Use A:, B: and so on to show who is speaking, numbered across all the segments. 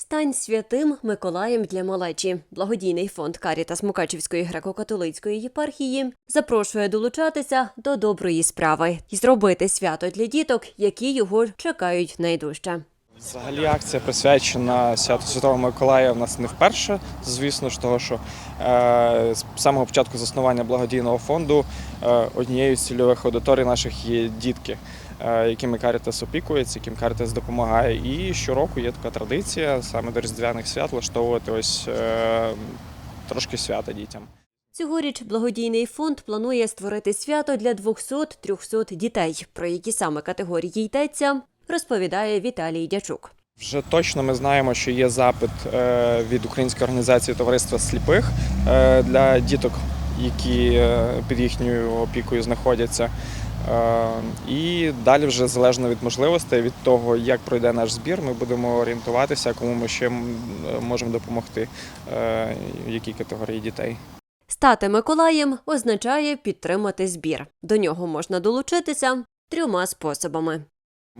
A: Стань святим Миколаєм для малечі. Благодійний фонд Карітас Мукачівської греко-католицької єпархії запрошує долучатися до доброї справи і зробити свято для діток, які його чекають найдужче.
B: Взагалі акція присвячена святу Святого Миколая в нас не вперше. Звісно ж, того, що е, з самого початку заснування благодійного фонду е, однією з цільових аудиторій наших є дітки, е, якими Карітас опікується, яким Карітас допомагає. І щороку є така традиція саме до Різдвяних свят влаштовувати ось е, трошки свята дітям.
A: Цьогоріч благодійний фонд планує створити свято для 200-300 дітей. Про які саме категорії йдеться, розповідає Віталій Дячук.
B: Вже точно ми знаємо, що є запит е, від Української організації товариства сліпих е, для діток, які е, під їхньою опікою знаходяться. І далі, вже залежно від можливостей, від того, як пройде наш збір, ми будемо орієнтуватися, кому ми ще можемо допомогти, в якій категорії дітей.
A: Стати Миколаєм означає підтримати збір. До нього можна долучитися трьома способами.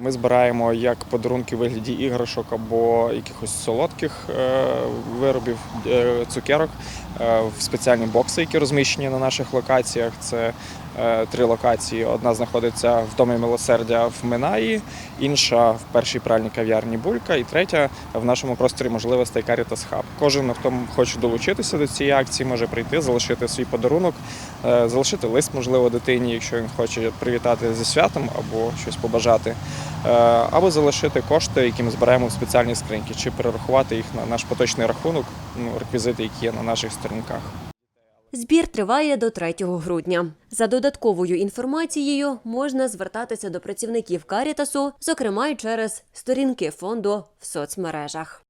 B: Ми збираємо як подарунки у вигляді іграшок або якихось солодких е, виробів, е, цукерок е, в спеціальні бокси, які розміщені на наших локаціях. Це три локації. Одна знаходиться в домі милосердя в Минаї, інша в першій пральній кав'ярні Булька, і третя в нашому просторі можливостей Caritas Hub. Кожен, хто хоче долучитися до цієї акції, може прийти, залишити свій подарунок, залишити лист, можливо, дитині, якщо він хоче привітати зі святом або щось побажати. Е, або залишити кошти, які ми збираємо в спеціальні скриньки, чи перерахувати їх на наш поточний рахунок, ну, реквізити, які є на наших сторінках.
A: Збір триває до 3 грудня. За додатковою інформацією можна звертатися до працівників Карітасу, зокрема й через сторінки фонду в соцмережах.